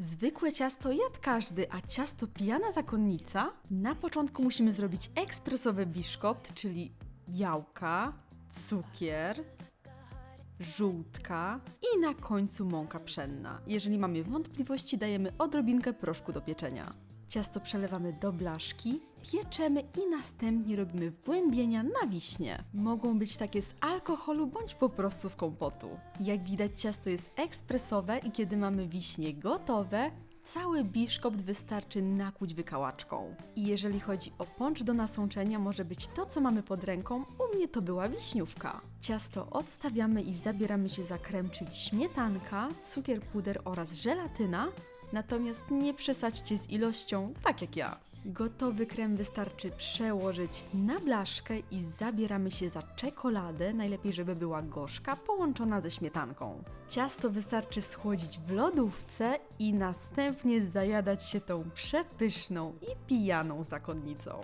Zwykłe ciasto jadł każdy, a ciasto pijana zakonnica? Na początku musimy zrobić ekspresowy biszkopt, czyli białka, cukier, żółtka i na końcu mąka pszenna. Jeżeli mamy wątpliwości, dajemy odrobinkę proszku do pieczenia. Ciasto przelewamy do blaszki, pieczemy i następnie robimy wgłębienia na wiśnie. Mogą być takie z alkoholu bądź po prostu z kompotu. Jak widać ciasto jest ekspresowe i kiedy mamy wiśnie gotowe, cały biszkopt wystarczy nakłuć wykałaczką. I jeżeli chodzi o poncz do nasączenia, może być to, co mamy pod ręką. U mnie to była wiśniówka. Ciasto odstawiamy i zabieramy się za krem, czyli śmietanka, cukier puder oraz żelatyna. Natomiast nie przesadźcie z ilością, tak jak ja. Gotowy krem wystarczy przełożyć na blaszkę i zabieramy się za czekoladę, najlepiej żeby była gorzka, połączona ze śmietanką. Ciasto wystarczy schłodzić w lodówce i następnie zajadać się tą przepyszną i pijaną zakonnicą.